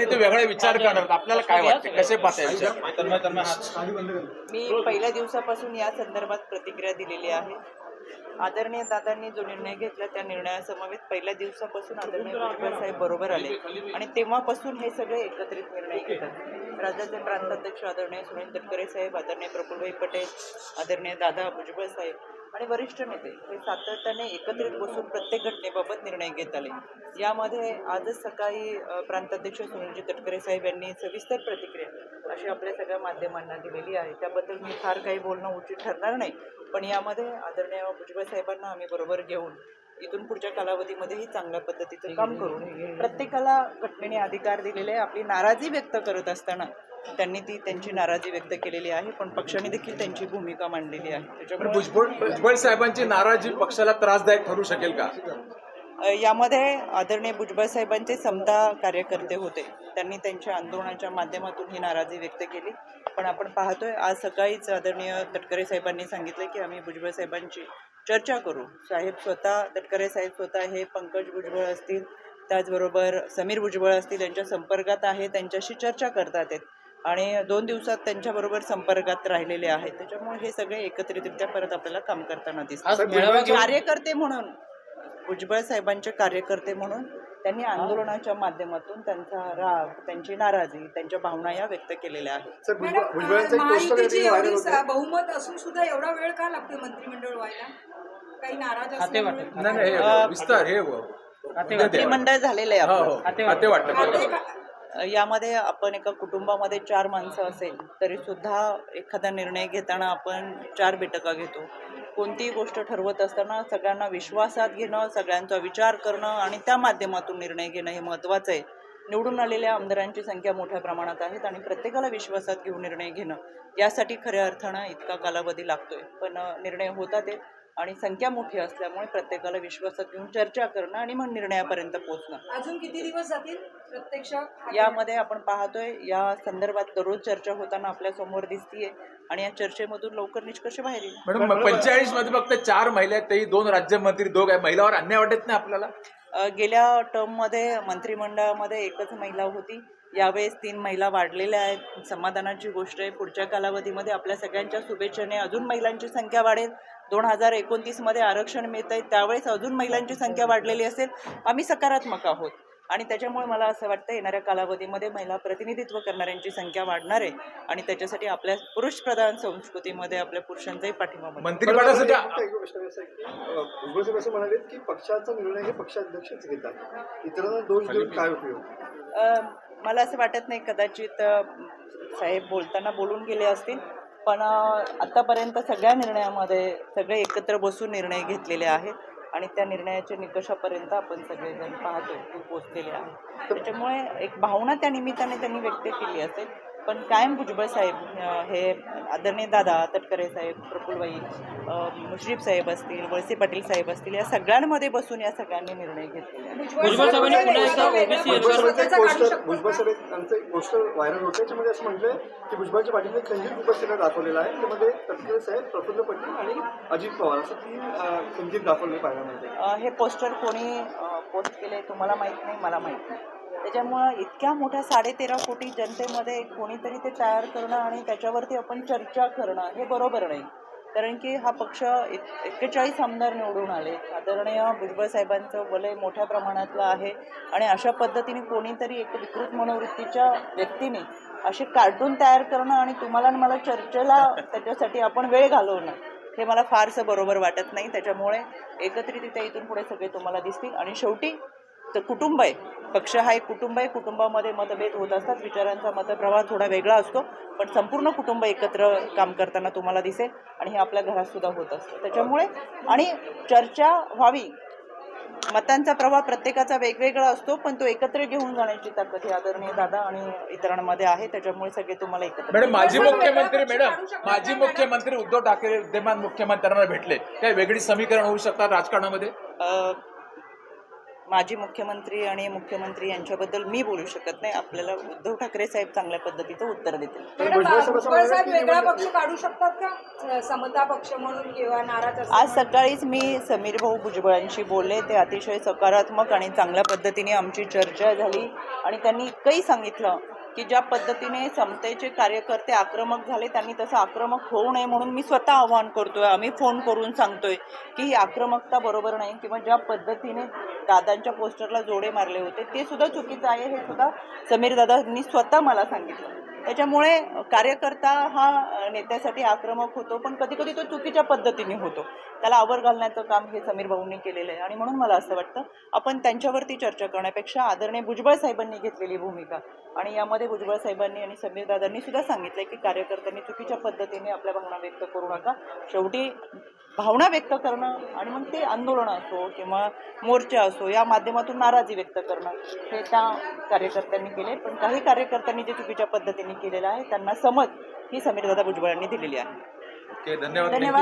आणि ते वेगळा विचार करणार. आपल्याला काय वाटतं? कसे? मी पहिल्या दिवसापासून या संदर्भात प्रतिक्रिया दिलेली आहे. आदरणीय दादांनी जो निर्णय घेतला त्या निर्णयासमवेत पहिल्या दिवसापासून आदरणीय भुजबळ साहेब बरोबर आले. आणि तेव्हापासून हे सगळे एकत्रित निर्णय घेतात. राज्याचे प्रांताध्यक्ष आदरणीय सुनील तटकरे साहेब आदरणीय प्रफुल्लभाई पटेल आदरणीय दादा भुजबळ साहेब आणि वरिष्ठ नेते हे सातत्याने एकत्रित बसून प्रत्येक घटनेबाबत निर्णय घेत आले. यामध्ये आजच सकाळी प्रांताध्यक्ष सुनीलजी तटकरे साहेब यांनी सविस्तर प्रतिक्रिया अशी आपल्या सगळ्या माध्यमांना दिलेली आहे. त्याबद्दल मी फार काही बोलणं उचित ठरणार नाही पण यामध्ये आदरणीय भुजबळ साहेबांना आम्ही बरोबर घेऊन इथून पुढच्या कालावधीमध्येही चांगल्या पद्धतीचं काम करून प्रत्येकाला घटनेने अधिकार दिलेले आपली नाराजी व्यक्त करत असताना त्यांनी ती त्यांची नाराजी व्यक्त केलेली आहे पण पक्षाने देखील त्यांची भूमिका मांडलेली आहे. त्याच्यामुळे भुजबळ भुजबळ साहेबांची नाराजी पक्षाला त्रासदायक ठरू शकेल का? यामध्ये आदरणीय भुजबळ साहेबांचे समता कार्यकर्ते होते. त्यांनी त्यांच्या आंदोलनाच्या माध्यमातून ही नाराजी व्यक्त केली. पण आपण पाहतोय आज सकाळीच आदरणीय तटकरे साहेबांनी सांगितलं की आम्ही भुजबळ साहेबांची चर्चा करू. साहेब स्वतः तटकरे साहेब स्वतः हे पंकज भुजबळ असतील त्याचबरोबर समीर भुजबळ असतील यांच्या संपर्कात आहे त्यांच्याशी चर्चा करतात आहेत. आणि दोन दिवसात त्यांच्याबरोबर संपर्कात राहिलेले आहेत. त्याच्यामुळे हे सगळे एकत्रितरित्या परत आपल्याला काम करताना दिसतात. कार्यकर्ते म्हणून भुजबळ साहेबांचे कार्यकर्ते म्हणून त्यांनी आंदोलनाच्या माध्यमातून त्यांचा राग त्यांची नाराजी त्यांच्या भावना या व्यक्त केलेल्या आहेत. बहुमत असून सुद्धा एवढा वेळ का लागतोय मंत्रिमंडळ व्हायला? काही नाराज असल्यामुळे नाही नाही हे विस्तार हे. मंत्रिमंडळ झालेलं आहे यामध्ये आपण एका कुटुंबामध्ये चार माणसं असेल तरी सुद्धा एखादा निर्णय घेताना आपण चार बैठका घेतो. कोणतीही गोष्ट ठरवत असताना सगळ्यांना विश्वासात घेणं सगळ्यांचा विचार करणं आणि त्या माध्यमातून निर्णय घेणं हे महत्त्वाचं आहे. निवडून आलेल्या आमदारांची संख्या मोठ्या प्रमाणात आहेत आणि प्रत्येकाला विश्वासात घेऊन निर्णय घेणं यासाठी खऱ्या अर्थानं इतका कालावधी लागतोय. पण निर्णय होतात आहेत आणि संख्या मोठी असल्यामुळे प्रत्येकाला विश्वासात घेऊन चर्चा करणं आणि मग निर्णयापर्यंत पोहोचणं. अजून किती दिवस जातील प्रत्यक्ष? यामध्ये आपण पाहतोय या संदर्भात दररोज चर्चा होताना आपल्यासमोर दिसतीये आणि या चर्चेमधून लवकर निष्कर्ष बाहेर येईल. मॅडम पंचेचाळीसमध्ये फक्त चार महिला आहेत तेही दोन राज्यमंत्री दोघ आहे महिलावर अन्याय वाटत नाही आपल्याला? गेल्या टर्ममध्ये मंत्रिमंडळामध्ये एकच महिला होती. यावेळेस तीन महिला वाढलेल्या आहेत. समाधानाची गोष्ट आहे. पुढच्या कालावधीमध्ये आपल्या सगळ्यांच्या शुभेच्छेने अजून महिलांची संख्या वाढेल. दोन हजार एकोणतीसमध्ये आरक्षण मिळत आहे त्यावेळेस अजून महिलांची संख्या वाढलेली असेल. आम्ही सकारात्मक आहोत. आणि त्याच्यामुळे मला असं वाटतं येणाऱ्या कालावधीमध्ये महिला प्रतिनिधित्व करणाऱ्यांची संख्या वाढणार आहे. आणि त्याच्यासाठी आपल्या पुरुषप्रधान संस्कृतीमध्ये आपल्या पुरुषांचाही पाठिंबा एक गोष्ट असं आहे की अं, भुजबळ साहेब असं म्हणाले की पक्षाचा निर्णय हे पक्षाध्यक्षच घेतात. इतरांना दोष देऊन काय उपयोग? अ, मला असं वाटत नाही कदाचित अ, साहेब बोलताना बोलून गेले असतील. पण आत्तापर्यंत सगळ्या निर्णयामध्ये सगळे एकत्र बसून निर्णय घेतलेले आहेत आणि त्या निर्णयाच्या निकषापर्यंत आपण सगळेजण पाहतो पोचलेले आहे त्याच्यामुळे एक भावना त्या निमित्ताने त्यांनी व्यक्त केली असेल पण कायम भुजबळ साहेब हे आदरणीय दादा तटकरे साहेब प्रफुलबाई मुश्रीफ साहेब असतील वळसे पाटील साहेब असतील या सगळ्यांमध्ये बसून या सगळ्यांनी निर्णय घेतलेले आहे. भुजबळ साहेबांनी पुन्हा एकदा भुजबळ साहेबांचं एक पोस्टर भुजबळ साहेबांचं एक पोस्टर व्हायरल होतं त्याच्यामध्ये असं म्हटलंय की भुजबळच्या पाठीमध्ये खंजीर उपस्थितीला दाखवलेला आहे. त्यामध्ये तटकरे साहेब प्रफुल्ल पटेल आणि अजित पवार असं तीन खंजीर दाखवले पाहायला मिळते हे पोस्टर कोणी पोस्ट केले तुम्हाला माहीत नाही मला माहीत नाही. त्याच्यामुळं इतक्या मोठ्या साडेतेरा कोटी जनतेमध्ये कोणीतरी ते तयार करणं आणि त्याच्यावरती आपण चर्चा करणं हे बरोबर नाही. कारण की हा पक्ष एक्केचाळीस आमदार निवडून आले. आदरणीय भुजबळ साहेबांचं वलय मोठ्या प्रमाणातलं आहे आणि अशा पद्धतीने कोणीतरी एक विकृत मनोवृत्तीच्या व्यक्तीने असे कार्टून तयार करणं आणि तुम्हाला आणि मला चर्चेला त्याच्यासाठी आपण वेळ घालवणं हे मला फारसं बरोबर वाटत नाही. त्याच्यामुळे एकत्रितरित्या इथून पुढे सगळे तुम्हाला दिसतील. आणि शेवटी तर कुटुंब आहे. पक्ष हा एक कुटुंब आहे. कुटुंबामध्ये मतभेद होत असतात. विचारांचा मतप्रवाह थोडा वेगळा असतो. पण संपूर्ण कुटुंब एकत्र काम करताना तुम्हाला दिसेल आणि हे आपल्या घरात सुद्धा होत असतं. त्याच्यामुळे आणि चर्चा व्हावी. मतांचा प्रवाह प्रत्येकाचा वेगवेगळा असतो पण तो एकत्र घेऊन जाण्याची ताकद ही आदरणीय दादा आणि इतरांमध्ये आहे. त्याच्यामुळे सगळे तुम्हाला एकत्र मॅडम माजी मुख्यमंत्री मॅडम माजी मुख्यमंत्री उद्धव ठाकरे विद्यमान मुख्यमंत्र्यांना भेटले. काय वेगळी समीकरण होऊ शकतात राजकारणामध्ये? माजी मुख्यमंत्री आणि मुख्यमंत्री यांच्याबद्दल मी बोलू शकत नाही. आपल्याला उद्धव ठाकरे साहेब चांगल्या पद्धतीचं उत्तर देतील. वेगळा पक्ष काढू शकतात का? समता पक्ष म्हणून किंवा नाराज आज? सकाळीच मी समीर भाऊ भुजबळांशी बोलले. ते अतिशय सकारात्मक आणि चांगल्या पद्धतीने आमची चर्चा झाली आणि त्यांनी इतकंही सांगितलं की ज्या पद्धतीने समतेचे कार्यकर्ते आक्रमक झाले त्यांनी तसं आक्रमक होऊ नये म्हणून मी स्वतः आवाहन करतोय. आम्ही फोन करून सांगतोय की ही आक्रमकता बरोबर नाही किंवा ज्या पद्धतीने दादांच्या पोस्टरला जोडे मारले होते. ते सुद्धा चुकीचं आहे हे सुद्धा समीर दादांनी स्वतः मला सांगितलं. त्याच्यामुळे कार्यकर्ता हा नेत्यासाठी आक्रमक होतो पण कधी कधी तो चुकीच्या पद्धतीने होतो. त्याला आवर घालण्याचं काम हे समीर भाऊंनी केलेलं आहे. आणि म्हणून मला असं वाटतं आपण त्यांच्यावरती चर्चा करण्यापेक्षा आदरणीय भुजबळ साहेबांनी घेतलेली भूमिका आणि यामध्ये भुजबळ साहेबांनी आणि समीर दादांनी सुद्धा सांगितलंय की कार्यकर्त्यांनी चुकीच्या पद्धतीने आपल्या भावना व्यक्त करू नका. शेवटी भावना व्यक्त करणं आणि मग ते आंदोलन असो किंवा मोर्चा असो या माध्यमातून नाराजी व्यक्त करणं हे त्या कार्यकर्त्यांनी केले पण काही कार्यकर्त्यांनी जे चुकीच्या पद्धतीने केलेलं आहे त्यांना समज ही समीरदादा भुजबळांनी दिलेली आहे. धन्यवाद.